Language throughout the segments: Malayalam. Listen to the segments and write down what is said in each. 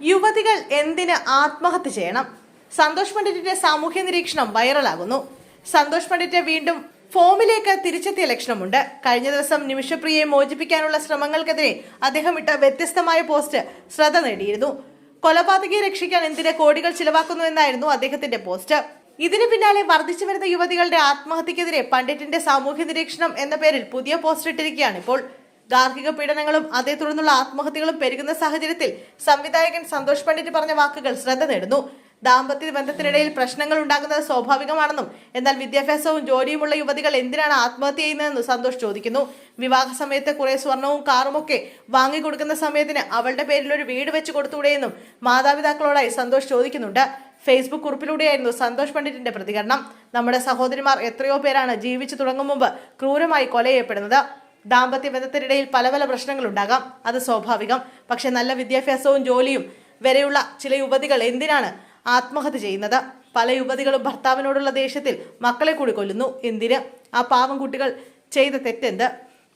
യുവതികൾ എന്തിന് ആത്മഹത്യ ചെയ്യണം? സന്തോഷ് പണ്ഡിറ്റിന്റെ സാമൂഹ്യ നിരീക്ഷണം വൈറലാകുന്നു. സന്തോഷ് പണ്ഡിറ്റ് വീണ്ടും ഫോമിലേക്ക് തിരിച്ചെത്തിയ ലക്ഷണമുണ്ട്. കഴിഞ്ഞ ദിവസം നിമിഷപ്രിയയെ മോചിപ്പിക്കാനുള്ള ശ്രമങ്ങൾക്കെതിരെ അദ്ദേഹം ഇട്ട വ്യത്യസ്തമായ പോസ്റ്റ് ശ്രദ്ധ നേടിയിരുന്നു. കൊലപാതകയെ രക്ഷിക്കാൻ എന്തിന് കോടികൾ ചിലവാക്കുന്നു എന്നായിരുന്നു അദ്ദേഹത്തിന്റെ പോസ്റ്റ്. ഇതിനു പിന്നാലെ വർദ്ധിച്ചു വരുന്ന യുവതികളുടെ ആത്മഹത്യക്കെതിരെ പണ്ഡിറ്റിന്റെ സാമൂഹ്യ നിരീക്ഷണം എന്ന പേരിൽ പുതിയ പോസ്റ്റ് ഇട്ടിരിക്കുകയാണ് ഇപ്പോൾ. ഗാർഹിക പീഡനങ്ങളും അതേ തുടർന്നുള്ള ആത്മഹത്യകളും പെരുകുന്ന സാഹചര്യത്തിൽ സംവിധായകൻ സന്തോഷ് പണ്ഡിറ്റ് പറഞ്ഞ വാക്കുകൾ ശ്രദ്ധ നേടുന്നു. ദാമ്പത്യ ബന്ധത്തിനിടയിൽ പ്രശ്നങ്ങൾ ഉണ്ടാകുന്നത് സ്വാഭാവികമാണെന്നും എന്നാൽ വിദ്യാഭ്യാസവും ജോലിയുമുള്ള യുവതികൾ എന്തിനാണ് ആത്മഹത്യ ചെയ്യുന്നതെന്ന് സന്തോഷ് ചോദിക്കുന്നു. വിവാഹ സമയത്ത് കുറെ സ്വർണവും കാറുമൊക്കെ വാങ്ങിക്കൊടുക്കുന്ന സമയത്തിന് അവളുടെ പേരിൽ ഒരു വീട് വെച്ച് കൊടുത്തൂടെയെന്നും മാതാപിതാക്കളോടായി സന്തോഷ് ചോദിക്കുന്നുണ്ട്. ഫേസ്ബുക്ക് കുറിപ്പിലൂടെയായിരുന്നു സന്തോഷ് പണ്ഡിറ്റിന്റെ പ്രതികരണം. നമ്മുടെ സഹോദരിമാർ എത്രയോ പേരാണ് ജീവിച്ചു തുടങ്ങും മുമ്പ് ക്രൂരമായി കൊല ചെയ്യപ്പെടുന്നത് ദാമ്പത്യ ബന്ധത്തിനിടയിൽ പല പല പ്രശ്നങ്ങൾ ഉണ്ടാകാം അത് സ്വാഭാവികം. പക്ഷേ നല്ല വിദ്യാഭ്യാസവും ജോലിയും വരെയുള്ള ചില യുവതികൾ എന്തിനാണ് ആത്മഹത്യ ചെയ്യുന്നത്? പല യുവതികളും ഭർത്താവിനോടുള്ള ദേഷ്യത്തിൽ മക്കളെ കൂടി കൊല്ലുന്നു. എന്തിന്? ആ പാവം കുട്ടികൾ ചെയ്ത തെറ്റെന്ത്?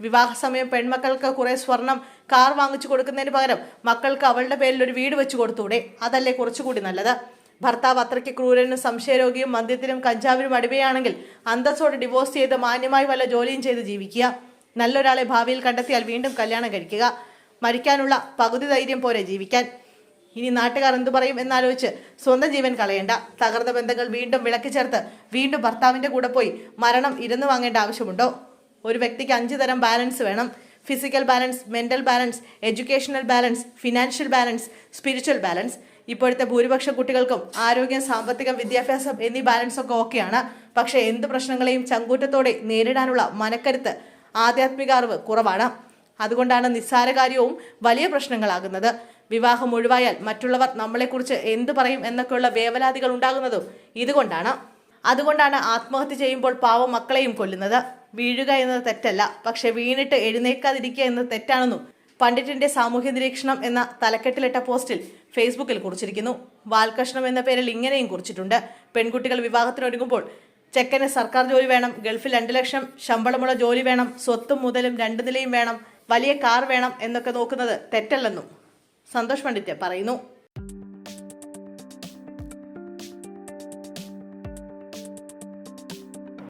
വിവാഹ സമയം പെൺമക്കൾക്ക് കുറേ സ്വർണം കാർ വാങ്ങിച്ചു കൊടുക്കുന്നതിന് പകരം മക്കൾക്ക് അവളുടെ പേരിൽ ഒരു വീട് വെച്ച് കൊടുത്തൂടെ? അതല്ലേ കുറച്ചുകൂടി നല്ലത്? ഭർത്താവ് അത്രയ്ക്ക് ക്രൂരനും സംശയരോഗിയും മദ്യത്തിനും കഞ്ചാവിനും അടിമയാണെങ്കിൽ അന്തസ്സോടെ ഡിവോഴ്സ് ചെയ്ത് മാന്യമായി വല്ല ജോലിയും ചെയ്ത് ജീവിക്കുക. നല്ലൊരാളെ ഭാവിയിൽ കണ്ടെത്തിയാൽ വീണ്ടും കല്യാണം കഴിക്കുക. മരിക്കാനുള്ള പകുതി ധൈര്യം പോരെ ജീവിക്കാൻ. ഇനി നാട്ടുകാർ എന്തു പറയും എന്നാലോചിച്ച് സ്വന്തം ജീവൻ കളയേണ്ട. തകർന്ന ബന്ധങ്ങൾ വീണ്ടും വിളക്കി ചേർത്ത് വീണ്ടും ഭർത്താവിന്റെ കൂടെ പോയി മരണം ഇരുന്ന് വാങ്ങേണ്ട ആവശ്യമുണ്ടോ? ഒരു വ്യക്തിക്ക് അഞ്ച് തരം ബാലൻസ് വേണം. Physical balance mental balance educational balance financial balance spiritual balance ഇപ്പോഴത്തെ ഭൂരിപക്ഷ കുട്ടികൾക്കും ആരോഗ്യം സാമ്പത്തികം വിദ്യാഭ്യാസം എന്നീ ബാലൻസ് ഒക്കെ ഓക്കെയാണ് പക്ഷേ എന്ത് പ്രശ്നങ്ങളെയും ചങ്കൂറ്റത്തോടെ നേരിടാനുള്ള മനക്കരുത്ത് ആധ്യാത്മിക അറിവ് കുറവാണ്. അതുകൊണ്ടാണ് നിസ്സാര കാര്യവും വലിയ പ്രശ്നങ്ങളാകുന്നത്. വിവാഹം ഒഴിവായാൽ മറ്റുള്ളവർ നമ്മളെക്കുറിച്ച് എന്ത് പറയും എന്നൊക്കെയുള്ള വേവലാതികൾ ഉണ്ടാകുന്നതും ഇതുകൊണ്ടാണ്. അതുകൊണ്ടാണ് ആത്മഹത്യ ചെയ്യുമ്പോൾ പാവം മക്കളെയും കൊല്ലുന്നത്. വീഴുക എന്നത് തെറ്റല്ല പക്ഷെ വീണിട്ട് എഴുന്നേക്കാതിരിക്കുക എന്നത് തെറ്റാണെന്നും പണ്ഡിറ്റിന്റെ സാമൂഹ്യ നിരീക്ഷണം എന്ന തലക്കെട്ടിലിട്ട പോസ്റ്റിൽ ഫേസ്ബുക്കിൽ കുറിച്ചിരിക്കുന്നു. വാൽകഷ്ണം എന്ന പേരിൽ ഇങ്ങനെയും കുറിച്ചിട്ടുണ്ട്. പെൺകുട്ടികൾ വിവാഹത്തിനൊരുങ്ങുമ്പോൾ ചെക്കന് സർക്കാർ ജോലി വേണം ഗൾഫിൽ രണ്ട് ലക്ഷം ശമ്പളമുള്ള ജോലി വേണം സ്വത്തും മുതലും രണ്ടു നിലയും വേണം വലിയ കാർ വേണം എന്നൊക്കെ നോക്കുന്നത് തെറ്റല്ലെന്നും സന്തോഷ് പണ്ഡിറ്റ് പറയുന്നു.